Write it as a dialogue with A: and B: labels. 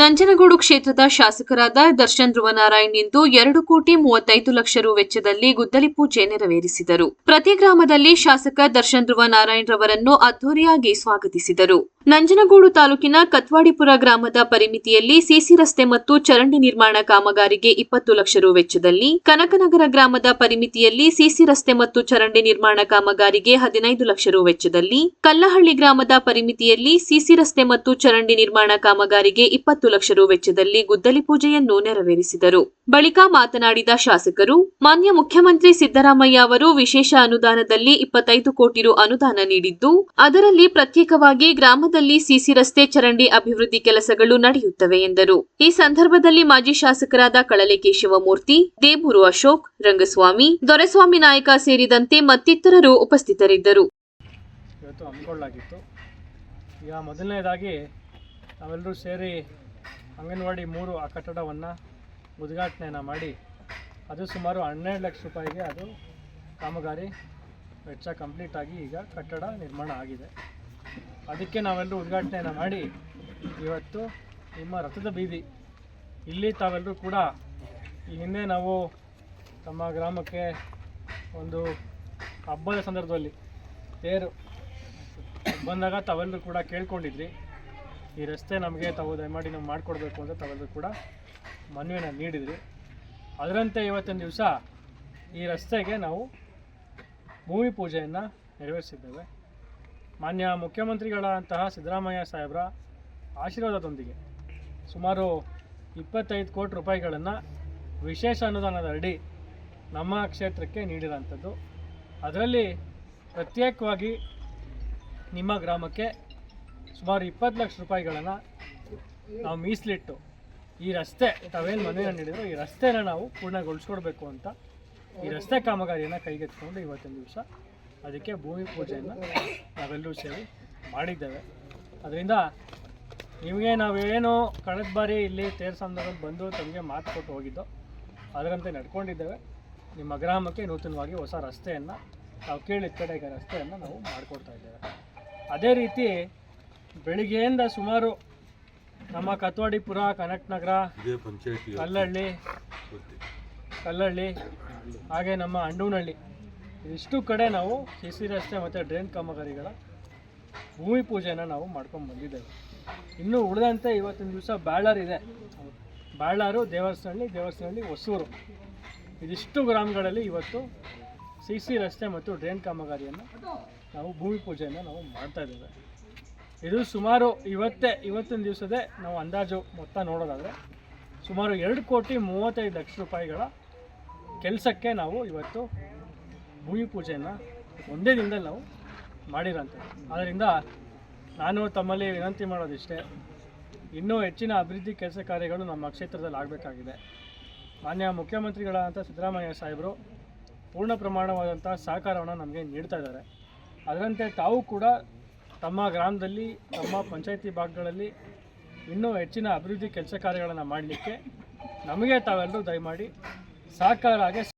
A: ನಂಜನಗೂಡು ಕ್ಷೇತ್ರದ ಶಾಸಕರಾದ ದರ್ಶನ್ ಧ್ರುವನಾರಾಯಣ್ ಇಂದು ಎರಡು ಕೋಟಿ ಮೂವತ್ತೈದು ಲಕ್ಷ ರು ವೆಚ್ಚದಲ್ಲಿ ಗುದ್ದಲಿ ಪೂಜೆ ನೆರವೇರಿಸಿದರು. ಪ್ರತಿ ಗ್ರಾಮದಲ್ಲಿ ಶಾಸಕ ದರ್ಶನ್ ಧ್ರುವನಾರಾಯಣ್ ರವರನ್ನು ಅದ್ದೂರಿಯಾಗಿ ಸ್ವಾಗತಿಸಿದರು. ನಂಜನಗೂಡು ತಾಲೂಕಿನ ಕತ್ವಾಡಿಪುರ ಗ್ರಾಮದ ಪರಿಮಿತಿಯಲ್ಲಿ ಸಿಸಿ ರಸ್ತೆ ಮತ್ತು ಚರಂಡಿ ನಿರ್ಮಾಣ ಕಾಮಗಾರಿಗೆ ಇಪ್ಪತ್ತು ಲಕ್ಷ ರು ವೆಚ್ಚದಲ್ಲಿ, ಕನಕನಗರ ಗ್ರಾಮದ ಪರಿಮಿತಿಯಲ್ಲಿ ಸಿಸಿ ರಸ್ತೆ ಮತ್ತು ಚರಂಡಿ ನಿರ್ಮಾಣ ಕಾಮಗಾರಿಗೆ ಹದಿನೈದು ಲಕ್ಷ ರು ವೆಚ್ಚದಲ್ಲಿ, ಕಲ್ಲಹಳ್ಳಿ ಗ್ರಾಮದ ಪರಿಮಿತಿಯಲ್ಲಿ ಸಿಸಿ ರಸ್ತೆ ಮತ್ತು ಚರಂಡಿ ನಿರ್ಮಾಣ ಕಾಮಗಾರಿಗೆ ಇಪ್ಪತ್ತು ಲಕ್ಷ ರು ವೆಚ್ಚದಲ್ಲಿ ಗುದ್ದಲಿ ಪೂಜೆಯನ್ನು ನೆರವೇರಿಸಿದರು. ಬಳಿಕ ಮಾತನಾಡಿದ ಶಾಸಕರು, ಮಾನ್ಯ ಮುಖ್ಯಮಂತ್ರಿ ಸಿದ್ದರಾಮಯ್ಯ ಅವರು ವಿಶೇಷ ಅನುದಾನದಲ್ಲಿ ಇಪ್ಪತ್ತೈದು ಕೋಟಿ ರು ಅನುದಾನ ನೀಡಿದ್ದು, ಅದರಲ್ಲಿ ಪ್ರತ್ಯೇಕವಾಗಿ ಗ್ರಾಮದಲ್ಲಿ ಸಿಸಿ ರಸ್ತೆ ಚರಂಡಿ ಅಭಿವೃದ್ಧಿ ಕೆಲಸಗಳು ನಡೆಯುತ್ತವೆ ಎಂದರು. ಈ ಸಂದರ್ಭದಲ್ಲಿ ಮಾಜಿ ಶಾಸಕರಾದ ಕಳಲೆ ಕೇಶವಮೂರ್ತಿ, ದೇಬೂರು ಅಶೋಕ್, ರಂಗಸ್ವಾಮಿ, ದೊರೆಸ್ವಾಮಿ ನಾಯಕ ಸೇರಿದಂತೆ ಮತ್ತಿತರರು ಉಪಸ್ಥಿತರಿದ್ದರು.
B: ಈಗ ಮೊದಲನೇದಾಗಿ ನಾವೆಲ್ಲರೂ ಸೇರಿ ಅಂಗನವಾಡಿ ಮೂರು ಆ ಕಟ್ಟಡವನ್ನು ಉದ್ಘಾಟನೆಯನ್ನು ಮಾಡಿ, ಅದು ಸುಮಾರು ಹನ್ನೆರಡು ಲಕ್ಷ ರೂಪಾಯಿಗೆ ಅದು ಕಾಮಗಾರಿ ವೆಚ್ಚ ಕಂಪ್ಲೀಟ್ ಆಗಿ ಈಗ ಕಟ್ಟಡ ನಿರ್ಮಾಣ ಆಗಿದೆ. ಅದಕ್ಕೆ ನಾವೆಲ್ಲರೂ ಉದ್ಘಾಟನೆಯನ್ನು ಮಾಡಿ ಇವತ್ತು ನಿಮ್ಮ ರಥದ ಬೀದಿ. ಇಲ್ಲಿ ತಾವೆಲ್ಲರೂ ಕೂಡ ಈ ಹಿಂದೆ ನಾವು ತಮ್ಮ ಗ್ರಾಮಕ್ಕೆ ಒಂದು ಹಬ್ಬದ ಸಂದರ್ಭದಲ್ಲಿ ತೇರು ಬಂದಾಗ ತಾವೆಲ್ಲರೂ ಕೂಡ ಕೇಳ್ಕೊಂಡಿದ್ರಿ. ಈ ರಸ್ತೆ ನಮಗೆ ತಾವು ದಯಮಾಡಿ ನಾವು ಮಾಡಿಕೊಡ್ಬೇಕು ಅಂತ ತಾವೆಲ್ಲರೂ ಕೂಡ ಮನವಿಯನ್ನು ನೀಡಿದ್ರಿ. ಅದರಂತೆ ಇವತ್ತಿನ ದಿವಸ ಈ ರಸ್ತೆಗೆ ನಾವು ಭೂಮಿ ಪೂಜೆಯನ್ನು ನೆರವೇರಿಸಿದ್ದೇವೆ. ಮಾನ್ಯ ಮುಖ್ಯಮಂತ್ರಿಗಳಂತಹ ಸಿದ್ದರಾಮಯ್ಯ ಸಾಹೇಬರ ಆಶೀರ್ವಾದದೊಂದಿಗೆ ಸುಮಾರು ಇಪ್ಪತ್ತೈದು ಕೋಟಿ ರೂಪಾಯಿಗಳನ್ನು ವಿಶೇಷ ಅನುದಾನದ ಅಡಿ ನಮ್ಮ ಕ್ಷೇತ್ರಕ್ಕೆ ನೀಡಿರೋಂಥದ್ದು ಅದರಲ್ಲಿ ಪ್ರತ್ಯೇಕವಾಗಿ ನಿಮ್ಮ ಗ್ರಾಮಕ್ಕೆ ಸುಮಾರು ಇಪ್ಪತ್ತು ಲಕ್ಷ ರೂಪಾಯಿಗಳನ್ನು ನಾವು ಮೀಸಲಿಟ್ಟು ಈ ರಸ್ತೆ, ತಾವೇನು ಮನೆಯನ್ನು ನೀಡಿದ್ರು ಈ ರಸ್ತೆನ ನಾವು ಪೂರ್ಣಗೊಳಿಸ್ಕೊಡ್ಬೇಕು ಅಂತ ಈ ರಸ್ತೆ ಕಾಮಗಾರಿಯನ್ನು ಕೈಗೆತ್ತಿಕೊಂಡು ಇವತ್ತಿನ ದಿವಸ ಅದಕ್ಕೆ ಭೂಮಿ ಪೂಜೆಯನ್ನು ನಾವೆಲ್ಲರೂ ಸೇರಿ ಮಾಡಿದ್ದೇವೆ. ಅದರಿಂದ ನಿಮಗೆ ನಾವೇನು ಕಳೆದ ಬಾರಿ ಇಲ್ಲಿ ತೇರ್ ಸಂದರ್ಭದಲ್ಲಿ ಬಂದು ತಮಗೆ ಮಾತು ಕೊಟ್ಟು ಹೋಗಿದ್ದೋ ಅದರಂತೆ ನಡ್ಕೊಂಡಿದ್ದೇವೆ. ನಿಮ್ಮ ಗ್ರಾಮಕ್ಕೆ ನೂತನವಾಗಿ ಹೊಸ ರಸ್ತೆಯನ್ನು ನಾವು ಕೇಳಿದ ಕಡೆಗೆ ರಸ್ತೆಯನ್ನು ನಾವು ಮಾಡಿಕೊಡ್ತಾ ಇದ್ದೇವೆ. ಅದೇ ರೀತಿ ಬೆಳಿಗ್ಗೆಯಿಂದ ಸುಮಾರು ನಮ್ಮ ಕತ್ವಾಡಿಪುರ ಕನಕ್
C: ನಗರ ಪಂಚಾಯತಿ
B: ಕಲ್ಲಹಳ್ಳಿ ಕಲ್ಲಹಳ್ಳಿ ಹಾಗೆ ನಮ್ಮ ಅಂಡೂನಹಳ್ಳಿ ಇಷ್ಟು ಕಡೆ ನಾವು ಸಿ ರಸ್ತೆ ಮತ್ತು ಡ್ರೈನ್ ಕಾಮಗಾರಿಗಳ ಭೂಮಿ ಪೂಜೆಯನ್ನು ನಾವು ಮಾಡ್ಕೊಂಡು ಬಂದಿದ್ದೇವೆ. ಇನ್ನು ಉಳಿದಂತೆ ಇವತ್ತಿನ ದಿವಸ ಬ್ಯಾಳರ್ ಇದೆ. ಬ್ಯಾಳಾರು ದೇವರಸನಹಳ್ಳಿ ದೇವರಸನಹಳ್ಳಿ ಹೊಸೂರು. ಇದಿಷ್ಟು ಗ್ರಾಮಗಳಲ್ಲಿ ಇವತ್ತು ಸಿ ಸಿ ರಸ್ತೆ ಮತ್ತು ಡ್ರೈನ್ ಕಾಮಗಾರಿಯನ್ನು ನಾವು ಭೂಮಿ ಪೂಜೆಯನ್ನು ನಾವು ಮಾಡ್ತಾ ಇದ್ದೇವೆ. ಇದು ಸುಮಾರು ಇವತ್ತೇ, ಇವತ್ತಿನ ದಿವಸದೇ ನಾವು ಅಂದಾಜು ಮೊತ್ತ ನೋಡೋದಾದರೆ ಸುಮಾರು ಎರಡು ಕೋಟಿ ಮೂವತ್ತೈದು ಲಕ್ಷ ರೂಪಾಯಿಗಳ ಕೆಲಸಕ್ಕೆ ನಾವು ಇವತ್ತು ಭೂಮಿ ಪೂಜೆಯನ್ನು ಒಂದೇ ದಿನದಲ್ಲಿ ನಾವು ಮಾಡಿರೋಂಥ ಆದ್ದರಿಂದ ನಾನು ತಮ್ಮಲ್ಲಿ ವಿನಂತಿ ಮಾಡೋದಿಷ್ಟೇ, ಇನ್ನೂ ಹೆಚ್ಚಿನ ಅಭಿವೃದ್ಧಿ ಕೆಲಸ ಕಾರ್ಯಗಳು ನಮ್ಮ ಕ್ಷೇತ್ರದಲ್ಲಿ ಆಗಬೇಕಾಗಿದೆ. ಮಾನ್ಯ ಮುಖ್ಯಮಂತ್ರಿಗಳಾದಂಥ ಸಿದ್ದರಾಮಯ್ಯ ಸಾಹೇಬರು ಪೂರ್ಣ ಪ್ರಮಾಣವಾದಂಥ ಸಹಕಾರವನ್ನು ನಮಗೆ ನೀಡ್ತಾ ಇದ್ದಾರೆ. ಅದರಂತೆ ತಾವು ಕೂಡ ತಮ್ಮ ಗ್ರಾಮದಲ್ಲಿ, ತಮ್ಮ ಪಂಚಾಯಿತಿ ಭಾಗಗಳಲ್ಲಿ ಇನ್ನೂ ಹೆಚ್ಚಿನ ಅಭಿವೃದ್ಧಿ ಕೆಲಸ ಕಾರ್ಯಗಳನ್ನು ಮಾಡಲಿಕ್ಕೆ ನಮಗೆ ತಾವೆಲ್ಲರೂ ದಯಮಾಡಿ ಸಹಕಾರ ಹಾಗೆ